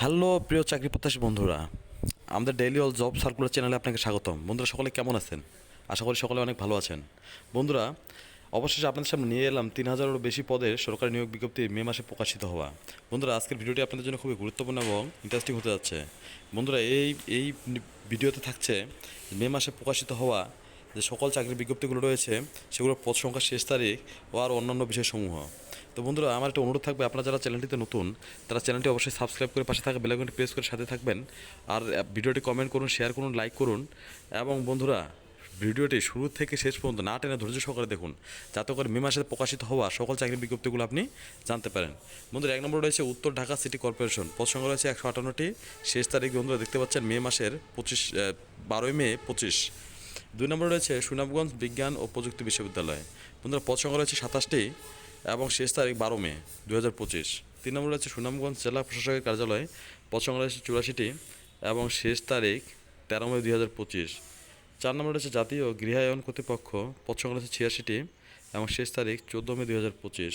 Hello, প্রিয় চাকরি প্রত্যাশী বন্ধুরা। আমাদের ডেইলি অল জব সার্কুলার চ্যানেলে আপনাকে স্বাগতম। বন্ধুরা, সকলে কেমন আছেন? আশা করি সকলে অনেক ভালো আছেন। বন্ধুরা, অবশেষে আপনাদের সামনে নিয়ে এলাম তিন হাজারেরও বেশি পদের সরকারি নিয়োগ বিজ্ঞপ্তি মে মাসে প্রকাশিত হওয়া। বন্ধুরা, আজকের ভিডিওটি আপনাদের জন্য খুবই গুরুত্বপূর্ণ এবং ইন্টারেস্টিং হতে যাচ্ছে। বন্ধুরা, এই এই ভিডিওতে থাকছে মে মাসে প্রকাশিত হওয়া যে সকল চাকরির বিজ্ঞপ্তিগুলো রয়েছে, সেগুলোর পদ সংখ্যা শেষ তারিখ ও আর অন্যান্য বিষয়সমূহ। তো বন্ধুরা, আমার একটা অনুরোধ থাকবে, আপনারা যারা চ্যানেলটিতে নতুন, তারা চ্যানেলটি অবশ্যই সাবস্ক্রাইব করে পাশে থাকা বেলাইকনটি প্রেস করে সাথে থাকবেন। আর ভিডিওটি কমেন্ট করুন শেয়ার করুন লাইক করুন। এবং বন্ধুরা, ভিডিওটি শুরু থেকে শেষ পর্যন্ত না টেনে ধৈর্য সহকারে দেখুন, যাতে করে মে মাসে প্রকাশিত হওয়া সকল চাকরির বিজ্ঞপ্তিগুলো আপনি জানতে পারেন। বন্ধুরা, এক নম্বর রয়েছে উত্তর ঢাকা সিটি কর্পোরেশন। পদ সংখ্যা রয়েছে একশো আটান্নটি। শেষ তারিখ বন্ধুরা দেখতে পাচ্ছেন মে মাসের পঁচিশ বারোই মে পঁচিশ। দুই নম্বর রয়েছে সুনামগঞ্জ বিজ্ঞান ও প্রযুক্তি বিশ্ববিদ্যালয়। বন্ধুরা, পদ সংখ্যা রয়েছে সাতাশটি। এবং শেষ তারিখ বারো মে দু হাজার পঁচিশ। তিন নম্বর রয়েছে সুনামগঞ্জ জেলা প্রশাসকের কার্যালয় রয়েছে চুরাশিটি এবং শেষ তারিখ তেরো মে, দুই হাজার পঁচিশ। চার নম্বর রয়েছে জাতীয় গৃহায়ন কর্তৃপক্ষ পদ রয়েছে ছিয়াশিটি এবং শেষ তারিখ চোদ্দ মে, দুই হাজার পঁচিশ।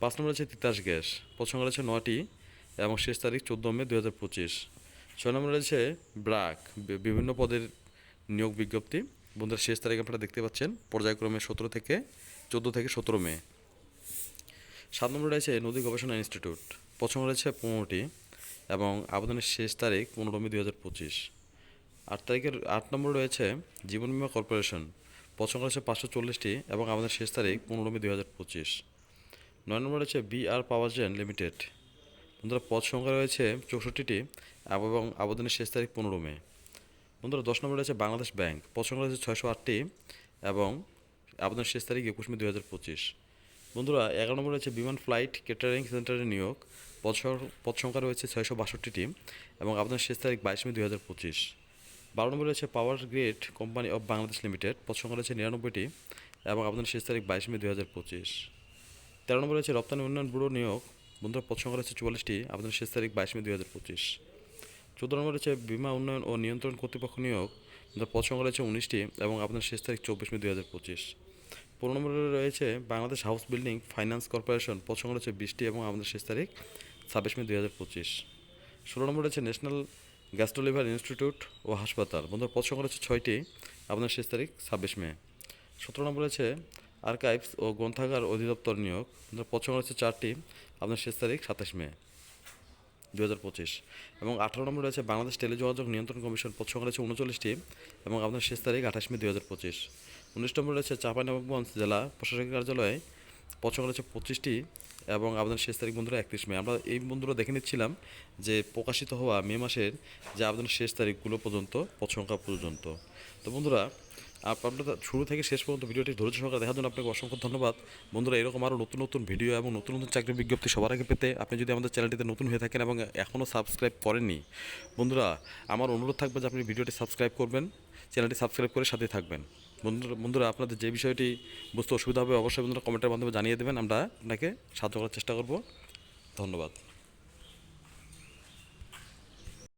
পাঁচ নম্বর রয়েছে তিতাস গ্যাস সংখ্যা রয়েছে নয়টি এবং শেষ তারিখ চোদ্দ মে, দুই হাজার পঁচিশ। ছয় নম্বর রয়েছে ব্রাক বিভিন্ন পদের নিয়োগ বিজ্ঞপ্তি। বন্ধুরা, শেষ তারিখ আপনারা দেখতে পাচ্ছেন, পর্যায়ক্রমে সতেরো থেকে চোদ্দ থেকে সতেরো মে। সাত নম্বর রয়েছে নদী গবেষণা ইনস্টিটিউট। প্রথম রয়েছে পনেরোটি এবং আবেদনের শেষ তারিখ পনেরো মে দুই হাজার পঁচিশ। আট তারিখের আট নম্বর রয়েছে জীবন বীমা কর্পোরেশন। প্রথম রয়েছে পাঁচশো চল্লিশটি এবং আবেদনের শেষ তারিখ পনেরো মে দুই হাজার পঁচিশ। নয় নম্বর রয়েছে B R Powergen limited. বন্ধুরা, পদ সংখ্যা রয়েছে চৌষট্টিটি এবং আবেদনের শেষ তারিখ পনেরো মে। বন্ধুরা, দশ নম্বর রয়েছে বাংলাদেশ ব্যাংক। পদ সংখ্যা রয়েছে ছয়শো আটটি এবং আবেদনের শেষ তারিখ একুশ মে দুই হাজার পঁচিশ। বন্ধুরা, এগারো নম্বর রয়েছে বিমান ফ্লাইট কেটারিং সেন্টারের নিয়োগ। পদ পদ সংখ্যা রয়েছে ছয়শো বাষট্টিটি এবং আবেদনের শেষ তারিখ বাইশ মে দুই হাজার পঁচিশ। বারো নম্বর রয়েছে power grid company of Bangladesh limited. পদ সংখ্যা রয়েছে নিরানব্বইটি এবং আবেদনের শেষ তারিখ বাইশ মে দুই হাজার পঁচিশ। তেরো নম্বর রয়েছে রপ্তানি উন্নয়ন ব্যুরো নিয়োগ। বন্ধুরা, পদ সংখ্যা রয়েছে চুয়াল্লিশটি আবেদনের শেষ তারিখ বাইশ মে দুই হাজার পঁচিশ। চোদ্দ নম্বর রয়েছে বিমা উন্নয়ন ও নিয়ন্ত্রণ কর্তৃপক্ষ নিয়োগ। পদ সংখ্যা রয়েছে উনিশটি এবং আপনার শেষ তারিখ চব্বিশ মে দুই হাজার পঁচিশ। পনেরো নম্বরে রয়েছে Bangladesh house building finance corporation. সংখ্যা রয়েছে বিশটি এবং আমাদের শেষ তারিখ ছাব্বিশ মে দুই হাজার পঁচিশ। ষোলো নম্বর রয়েছে ন্যাশনাল গ্যাস্ট্রোলিভার ইনস্টিটিউট ও হাসপাতাল। বন্ধুর সংখ্যা রয়েছে ছয়টি আপনার শেষ তারিখ ছাব্বিশ মে। সতেরো নম্বর রয়েছে আর্কাইভস ও গ্রন্থাগার অধিদপ্তর নিয়োগ। বন্ধুর সংখ্যা রয়েছে চারটি আপনার শেষ তারিখ সাতাশ মে দু হাজার পঁচিশ। এবং আঠারো নম্বর রয়েছে বাংলাদেশ টেলিযোগাযোগ নিয়ন্ত্রণ কমিশন। সংখ্যা রয়েছে উনচল্লিশটি এবং আপনার শেষ তারিখ আঠাশ মে দু হাজার পঁচিশ। উনিশ নম্বর রয়েছে চাঁপাইনবাবগঞ্জ জেলা প্রশাসনিক কার্যালয়ে। পছন্দ রয়েছে পঁচিশটি এবং আবেদনের শেষ তারিখ বন্ধুরা একত্রিশ মে। আমরা এই বন্ধুরা দেখে নিচ্ছিলাম যে প্রকাশিত হওয়া মে মাসের যে আবেদনের শেষ তারিখগুলো পর্যন্ত পছন্দ পর্যন্ত। তো বন্ধুরা আপনারা শুরু থেকে শেষ পর্যন্ত ভিডিওটি ধৈর্য সহকারে দেখার জন্য আপনাকে অসংখ্য ধন্যবাদ। বন্ধুরা, এরকম আরও নতুন নতুন ভিডিও এবং নতুন নতুন চাকরি বিজ্ঞপ্তি সবার আগে পেতে আপনি যদি আমাদের চ্যানেলটিতে নতুন হয়ে থাকেন এবং এখনও সাবস্ক্রাইব করেননি, বন্ধুরা, আমার অনুরোধ থাকবে যে আপনি ভিডিওটি সাবস্ক্রাইব করবেন, চ্যানেলটি সাবস্ক্রাইব করে সাথে থাকবেন। বন্ধুরা বন্ধুরা, আপনাদের যে বিষয়টি বুঝতে অসুবিধা হবে, অবশ্যই বন্ধুরা কমেন্টের মাধ্যমে জানিয়ে দেবেন, আমরা আপনাকে সাহায্য করার চেষ্টা করব। ধন্যবাদ।